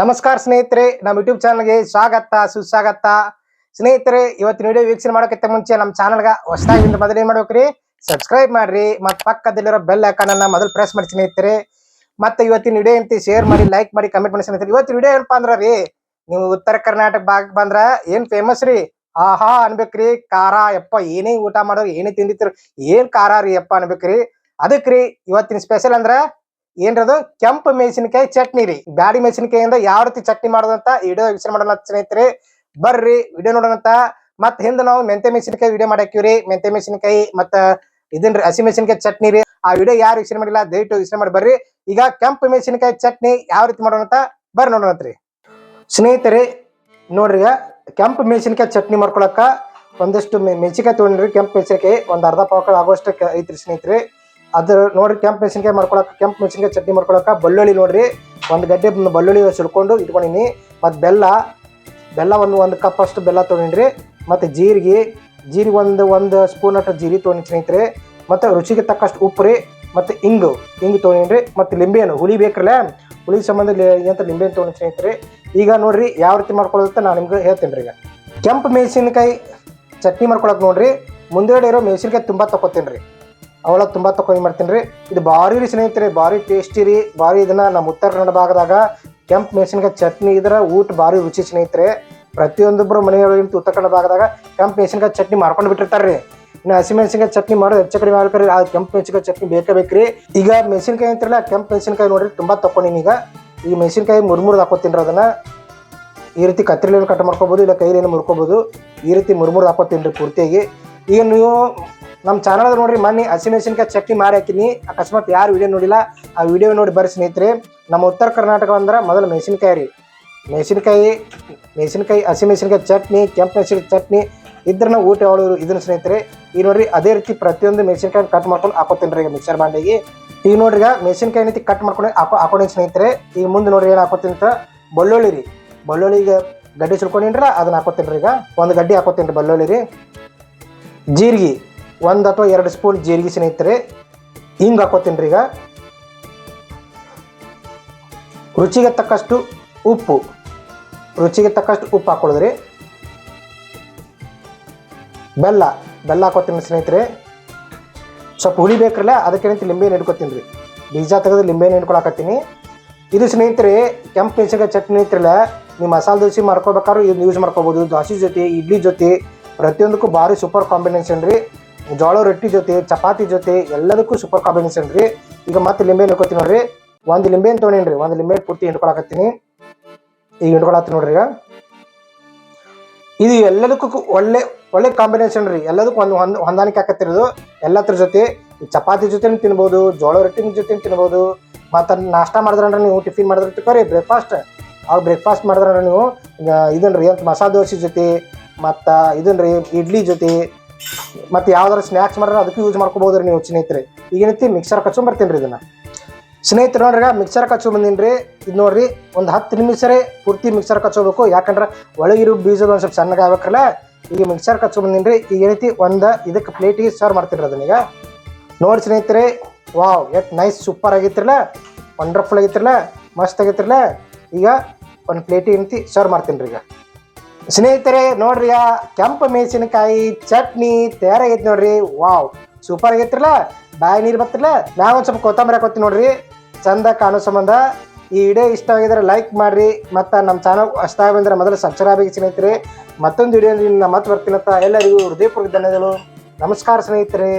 ನಮಸ್ಕಾರ ಸ್ನೇಹಿತರೆ, ನಮ್ಮ ಯೂಟ್ಯೂಬ್ ಚಾನಲ್ಗೆ ಸ್ವಾಗತ, ಸುಸ್ವಾಗತ. ಸ್ನೇಹಿತರೆ, ಇವತ್ತಿನ ವಿಡಿಯೋ ವೀಕ್ಷಣೆ ಮಾಡೋಕ್ಕಿಂತ ಮುಂಚೆ ನಮ್ಮ ಚಾನಲ್ಗೆ ಹೊಸದಾಗಿ ಮೊದಲು ಏನ್ ಮಾಡ್ಬೇಕ್ರಿ. ಸಬ್ಸ್ಕ್ರೈಬ್ ಮಾಡ್ರಿ, ಮತ್ತೆ ಪಕ್ಕದಲ್ಲಿರೋ ಬೆಲ್ ಐಕಾನ್ ಅನ್ನ ಮೊದಲು ಪ್ರೆಸ್ ಮಾಡಿ ಸ್ನೇಹಿತರೆ. ಮತ್ತೆ ಇವತ್ತಿನ ವಿಡಿಯೋ ಅಂತ ಶೇರ್ ಮಾಡಿ ಲೈಕ್ ಮಾಡಿ ಕಮೆಂಟ್ ಮಾಡಿ ಸ್ನೇಹಿತರೆ. ಇವತ್ತಿನ ವಿಡಿಯೋ ಏನಪ್ಪಾ ಅಂದ್ರ ರೀ ನೀವು ಉತ್ತರ ಕರ್ನಾಟಕ ಭಾಗ ಬಂದ್ರ ಏನ್ ಫೇಮಸ್ ರೀ? ಆಹಾ ಅನ್ಬೇಕ್ರಿ, ಖಾರ ಯಪ್ಪ, ಏನೇ ಊಟ ಮಾಡೋರು, ಏನೇ ತಿಂದಿತ್ತು ಏನ್ ಖಾರ ರೀ ಯಪ್ಪ ಅನ್ಬೇಕ್ರಿ. ರೀ ಇವತ್ತಿನ ಸ್ಪೆಷಲ್ ಅಂದ್ರ ಏನ್ರದು? ಕೆಂಪು ಮೆಣಸಿನಕಾಯಿ ಚಟ್ನಿ ರೀ. ಬ್ಯಾಡಿ ಮೆಣಸಿನಕಾಯಿಂದ ಯಾವ ರೀತಿ ಚಟ್ನಿ ಮಾಡೋದಂತ ವಿಡಿಯೋ ವಿಚಾರ ಮಾಡೋಣ ಸ್ನೇಹಿತರೆ, ಬರ್ರಿ ವಿಡಿಯೋ ನೋಡೋಣಂತ ಮತ್ ಹಿಂದ ನಾವು ಮೆಂತೆ ಮೆಣಸಿನಕಾಯಿ ವಿಡಿಯೋ ಮಾಡಾಕಿವ್ರಿ ಮೆಂತೆ ಮೆಣಸಿನಕಾಯಿ ಮತ್ತ ಇದನ್ರಿ ಹಸಿ ಮೆಣಸಿನಕಾಯಿ ಚಟ್ನಿ ರೀ. ಆ ವಿಡಿಯೋ ಯಾರು ವಿಚಾರ ಮಾಡಿಲ್ಲ, ದಯವಿಟ್ಟು ವಿಚಾರ ಮಾಡಿ ಬರ್ರಿ. ಈಗ ಕೆಂಪು ಮೆಣಸಿನಕಾಯಿ ಚಟ್ನಿ ಯಾವ ರೀತಿ ಮಾಡೋಣ ಬರ್ರಿ ನೋಡೋಣಂತ್ರಿ ಸ್ನೇಹಿತರೆ, ನೋಡ್ರಿ ಕೆಂಪು ಮೆಣಸಿನಕಾಯಿ ಚಟ್ನಿ ಮಾಡ್ಕೊಳಕ ಒಂದಷ್ಟು ಮೆಣಸಿನಕಾಯಿ ತೊಗೊಂಡ್ರಿ ಕೆಂಪು ಮೆಣಸಿನಕಾಯಿ. ಒಂದ್ ಅರ್ಧ ಪಾಕ ಆಗೋಷ್ಟು ಐತ್ರಿ ಸ್ನೇಹಿತರೆ. ಅದ್ರ ನೋಡ್ರಿ, ಕೆಂಪು ಮೆಣಸಿನಕಾಯಿ ಮಾಡ್ಕೊಳಕ್ಕೆ ಕೆಂಪು ಮೆಣಸಿನಕಾಯಿ ಚಟ್ನಿ ಮಾಡ್ಕೊಳಕ ಬಳ್ಳುಳ್ಳಿ ನೋಡ್ರಿ, ಒಂದು ಗಡ್ಡೆ ಬಳ್ಳುಳ್ಳಿ ಸುಲ್ಕೊಂಡು ಇಟ್ಕೊಂಡಿನಿ. ಮತ್ತು ಬೆಲ್ಲ ಬೆಲ್ಲ ಒಂದು ಒಂದು ಕಪ್ ಅಷ್ಟು ಬೆಲ್ಲ ತೊಗೊಂಡ್ರಿ. ಮತ್ತು ಜೀರಿಗೆ ಜೀರಿಗೆ ಒಂದು ಒಂದು ಸ್ಪೂನ್ ಅಷ್ಟು ಜೀರಿಗೆ ತೊಗೊಂಡು ಸ್ನೇಹಿತರೆ. ಮತ್ತೆ ರುಚಿಗೆ ತಕ್ಕಷ್ಟು ಉಪ್ಪು ರೀ, ಮತ್ತೆ ಇಂಗು ಇಂಗು ತೊಗೊಂಡ್ರಿ. ಮತ್ತೆ ಲಿಂಬೆಹಣ್ಣು ಹುಳಿ ಬೇಕ್ರಲ್ಲ? ಹುಳಿ ಸಂಬಂಧ ಏನಂತ ಲಿಂಬೆಹಣ್ಣು ತೊಗೊಂಡು ಸ್ನೇಹಿತರೆ. ಈಗ ನೋಡ್ರಿ, ಯಾವ ರೀತಿ ಮಾಡ್ಕೊಳ್ಳೋದು ಅಂತ ನಾನು ನಿಮ್ಗೆ ಹೇಳ್ತೀನಿ ರೀ ಈಗ. ಕೆಂಪು ಮೆಣಸಿನಕಾಯಿ ಚಟ್ನಿ ಮಾಡ್ಕೊಳಕ್ ನೋಡ್ರಿ ಮುಂದೆಡೆ ಇರೋ ಮೆಣಸಿನಕಾಯಿ ತುಂಬಾ ತಗೋತೀನಿ ರೀ ಅವಳ ತುಂಬಾ ತಗೊಂಡು ಮಾಡ್ತೀನಿ ರೀ. ಇದು ಭಾರಿ ರೀ ಸ್ನೇಹಿತರೆ, ಭಾರಿ ಟೇಸ್ಟಿ ರೀ. ಭಾರಿ ಇದನ್ನ ನಮ್ಮ ಉತ್ತರ ಕನ್ನಡ ಭಾಗದಾಗ ಕೆಂಪು ಮೆಣಸಿನಕಾಯಿ ಚಟ್ನಿ ಇದ್ರ ಊಟ ಭಾರಿ ರುಚಿ ಸ್ನೇಹಿತರೆ. ಪ್ರತಿಯೊಂದೊಬ್ಬರು ಮನೆಯೊಳಗಿಂತ ಉತ್ತರ ಕನ್ನಡ ಭಾಗದಾಗ ಕೆಂಪು ಮೆಣಸಿನಕಾಯಿ ಚಟ್ನಿ ಮಾಡ್ಕೊಂಡು ಬಿಟ್ಟಿರ್ತಾರ್ರಿ ಇನ್ನು ಹಸಿ ಮೆಣಸಿನಕಾಯಿ ಚಟ್ನಿ ಮಾಡೋದು ಹೆಚ್ಚು ಕಡಿಮೆ ಮಾಡ್ಬೇಕ್ರಿ ಆ ಕೆಂಪು ಮೆಣಸಿನಕಾಯಿ ಚಟ್ನಿ ಬೇಕೇ ಬೇಕ್ರಿ. ಈಗ ಮೆಣಸಿನಕಾಯಿ ಅಂತಿರಲ್ಲ, ಕೆಂಪು ಮೆಣಸಿನಕಾಯಿ ನೋಡ್ರಿ ತುಂಬಾ ತಗೊಂಡಿನಿ ಈಗ. ಈ ಮೆಣಸಿನಕಾಯಿ ಮುರ್ಮುರ್ದು ಹಾಕೋತೀನಿ ಅದನ್ನ. ಈ ರೀತಿ ಕತ್ರಿಲೇನು ಕಟ್ ಮಾಡ್ಕೋಬೋದು, ಇಲ್ಲ ಕೈಲೇನು ಮುರ್ಕೋಬೋದು. ಈ ರೀತಿ ಮುರ್ಮುರ್ದು ಹಾಕೋತೀನಿ ರೀ ಪೂರ್ತಿಯಾಗಿ. ಈಗ ನೀವು ನಮ್ಮ ಚಾನಲ್ ನೋಡ್ರಿ, ಮೊನ್ನೆ ಹಸಿಮೆಣಸಿನಕಾಯಿ ಚಟ್ನಿ ಮಾಡಿ ಹಾಕಿನಿ ಅಕಸ್ಮಾತ್ ಯಾರು ವಿಡಿಯೋ ನೋಡಿಲ್ಲ, ಆ ವಿಡಿಯೋ ನೋಡಿ ಬರ್ರಿ ಸ್ನೇಹಿತರೆ. ನಮ್ಮ ಉತ್ತರ ಕರ್ನಾಟಕ ಅಂದ್ರೆ ಮೊದಲು ಮೆಣಸಿನಕಾಯಿ ರೀ. ಮೆಣಸಿನಕಾಯಿ ಮೆಣಸಿನಕಾಯಿ ಹಸಿಮೆಣಸಿನಕಾಯಿ ಚಟ್ನಿ, ಕೆಂಪು ಮೆಣಸಿನಕಾಯಿ ಚಟ್ನಿ ಇದ್ರನ್ನ ಊಟ ಹೇಳೋರು ಇದನ್ನ ಸ್ನೇಹಿತರೆ ಈಗ ನೋಡ್ರಿ, ಅದೇ ರೀತಿ ಪ್ರತಿಯೊಂದು ಮೆಣಸಿನಕಾಯಿ ಕಟ್ ಮಾಡ್ಕೊಂಡು ಹಾಕೋತೀನಿ ಈಗ ಮಿಕ್ಸರ್ ಬಾಂಡಿಗೆ ಈಗ ನೋಡ್ರಿ ಈಗ ಮೆಣಸಿನಕಾಯಿ ರೀತಿ ಕಟ್ ಮಾಡ್ಕೊಂಡು, ಹಾಕೋ ಹಾಕೊಂಡಿನಿ ಸ್ನೇಹಿತರೆ. ಈಗ ಮುಂದೆ ನೋಡ್ರಿ ಏನು ಹಾಕೋತೀನಿ ಅಂತ, ಬೆಳ್ಳುಳ್ಳಿ ರೀ. ಬೆಳ್ಳುಳ್ಳಿಗೆ ಗಡ್ಡಿ ಸುಲ್ಕೊಂಡಿನ್ರಲ್ಲ, ಅದನ್ನ ಹಾಕೋತೀನಿ ಈಗ. ಒಂದು ಗಡ್ಡಿ ಹಾಕೋತೀನಿ ರೀ ಬೆಳ್ಳುಳ್ಳಿ ರೀ. ಜೀರಿಗೆ. ಒಂದು ಅಥವಾ ಎರಡು ಸ್ಪೂನ್ ಜೀರಿಗೆ ಸ್ನೇಹಿತರೆ, ಹಿಂಗೆ ಹಾಕೋತೀನಿ ರೀ ಈಗ. ರುಚಿಗೆ ತಕ್ಕಷ್ಟು ಉಪ್ಪು, ರುಚಿಗೆ ತಕ್ಕಷ್ಟು ಉಪ್ಪು ಹಾಕೊಳ್ಳೋದ್ರಿ. ಬೆಲ್ಲ ಬೆಲ್ಲ ಹಾಕೋತೀನಿ ಸ್ನೇಹಿತರೆ. ಸ್ವಲ್ಪ ಹುಳಿ ಬೇಕ್ರಲ್ಲ, ಅದಕ್ಕೆ ಲಿಂಬೆ ಹಿಡ್ಕೊತೀನಿ ರೀ. ಬೀಜ ತೆಗೆದು ಲಿಂಬೆ ಹಿಡ್ಕೊಳಕತ್ತೀನಿ ಇದು ಸ್ನೇಹಿತರೆ, ಕೆಂಪು ಮೆಣಸಿನಕಾಯಿ ಚಟ್ನಿ ಐತ್ರಲ್ಲ ನೀವು ಮಸಾಲೆ ದೋಸೆ ಮಾಡ್ಕೋಬೇಕಾದ್ರೂ ಇದನ್ನ ಯೂಸ್ ಮಾಡ್ಕೋಬೋದು. ದೋಸೆ ಜೊತೆ, ಇಡ್ಲಿ ಜೊತೆ, ಪ್ರತಿಯೊಂದಕ್ಕೂ ಭಾರಿ ಸೂಪರ್ ಕಾಂಬಿನೇಷನ್ ರೀ. ಜೋಳ ರೊಟ್ಟಿ ಜೊತೆ, ಚಪಾತಿ ಜೊತೆ ಎಲ್ಲದಕ್ಕೂ ಸೂಪರ್ ಕಾಂಬಿನೇಷನ್ ರೀ. ಈಗ ಮತ್ತೆ ಲಿಂಬೆ ಹಿಡ್ಕೊತೀನಿ ನೋಡ್ರಿ. ಒಂದು ಲಿಂಬೆ ತೊಗೊಂಡೇನಿ ರೀ ಒಂದು ಲಿಂಬೆ ಪೂರ್ತಿ ಹಿಂಡ್ಕೊಳಕತ್ತೀನಿ. ಈಗ ಹಿಂಡ್ಕೊಳತ್ತೀನಿ ನೋಡ್ರಿ ಈಗ. ಇದು ಎಲ್ಲದಕ್ಕೂ ಒಳ್ಳೆ ಒಳ್ಳೆ ಕಾಂಬಿನೇಷನ್ ರೀ. ಎಲ್ಲದಕ್ಕೂ ಒಂದು ಹೊಂದ ಹೊಂದಾಣಿಕೆ ಆಕತ್ತಿರೋದು. ಎಲ್ಲದ್ರ ಜೊತೆ ಚಪಾತಿ ಜೊತೆನೂ ತಿನ್ಬೋದು ಜೋಳ ರೊಟ್ಟಿನ ಜೊತೆ ತಿನ್ಬೋದು. ಮತ್ತು ನಾಷ್ಟ ಮಾಡಿದ್ರಂದ್ರೆ ನೀವು ಟಿಫಿನ್ ಮಾಡಿದ್ರೆ ತಿಳ್ಕೊರಿ ಬ್ರೇಕ್ಫಾಸ್ಟ್ ಅವ್ರು ಬ್ರೇಕ್ಫಾಸ್ಟ್ ಮಾಡಿದ್ರೆ ನೀವು ಇದನ್ನ ರೀ ಅಂತ ಮಸಾಲೆ ದೋಸೆ ಜೊತೆ, ಮತ್ತು ಇದನ್ನ ರೀ ಇಡ್ಲಿ ಜೊತೆ ಮತ್ತು ಯಾವ್ದಾರು ಸ್ನ್ಯಾಕ್ಸ್ ಮಾಡಿದ್ರೆ ಅದಕ್ಕೂ ಯೂಸ್ ಮಾಡ್ಕೋಬೋದು ರೀ ನೀವು ಸ್ನೇಹಿತರೆ. ಈಗೇನೈತಿ ಮಿಕ್ಸರ್ ಕಚ್ಕೊಂಬರ್ತೀನಿ ರೀ ಇದನ್ನು. ಸ್ನೇಹಿತರು ನೋಡ್ರಿ ಮಿಕ್ಸರ್ ಕಚ್ಚು ಬಂದೀನಿ ರೀ ಇದು ನೋಡ್ರಿ, ಒಂದು ಹತ್ತು ನಿಮಿಷರೇ ಪೂರ್ತಿ ಮಿಕ್ಸರ್ ಕಚ್ಚೋಬೇಕು ಯಾಕಂದ್ರೆ ಒಳಗಿರೋ ಬೀಜದ ಒಂದು ಸ್ವಲ್ಪ ಸಣ್ಣಗೆ ಆಗ್ಬೇಕಲ್ಲ? ಈಗ ಮಿಕ್ಸರ್ ಕಚ್ಚು ಬಂದೀನಿ ರೀ ಈಗ ಏನೈತಿ? ಒಂದು ಇದಕ್ಕೆ ಪ್ಲೇಟಿಗೆ ಸರ್ವ್ ಮಾಡ್ತೀನಿ ರೀ ಅದನ್ನೀಗ ನೋಡಿ ಸ್ನೇಹಿತರೆ, ವಾವ್ ಎಟ್ ನೈಸ್ ಸೂಪರ್ ಆಗಿತ್ತಿರಲ್ಲ ವಂಡರ್ಫುಲ್ ಆಗಿತ್ತಿರಲ್ಲ ಮಸ್ತ್ ಆಗಿತ್ತಿರಲ್ಲ ಈಗ ಒಂದು ಪ್ಲೇಟಿಗೆ ಏನೈತಿ? ಸರ್ವ್ ಮಾಡ್ತೀನಿ ರೀ ಈಗ. ಸ್ನೇಹಿತರೆ, ನೋಡ್ರಿ ಆ ಕೆಂಪು ಮೆಣಸಿನಕಾಯಿ ಚಟ್ನಿ ತಯಾರಾಗೈತಿ ನೋಡ್ರಿ. ವಾವ್ ಸೂಪರ್ ಆಗೈತ್ರಲ್ಲ ಬಾಯಿ ನೀರು ಬರ್ತಿರಲ್ಲ ಒಂದು ಸ್ವಲ್ಪ ಕೊತ್ತಂಬರಿ ಹಾಕೋತೀವಿ ನೋಡ್ರಿ. ಚಂದ ಕಾಣೋ ಸಂಬಂಧ. ಈ ವಿಡಿಯೋ ಇಷ್ಟ ಆಗಿದ್ರೆ ಲೈಕ್ ಮಾಡ್ರಿ. ಮತ್ತು ನಮ್ಮ ಚಾನಲ್ ಅಷ್ಟ ಆಗಿದ್ರೆ ಮೊದಲು ಸಬ್ಸ್ಕ್ರೈಬ್ ಆಗಿ ಸ್ನೇಹಿತರೆ. ಮತ್ತೊಂದು ವಿಡಿಯೋ ಮತ್ತೆ ಬರ್ತೀನಂತ ಎಲ್ಲರಿಗೂ ಹೃದಯಪೂರ್ವಕ ಧನ್ಯವಾದಗಳು. ನಮಸ್ಕಾರ ಸ್ನೇಹಿತರೆ.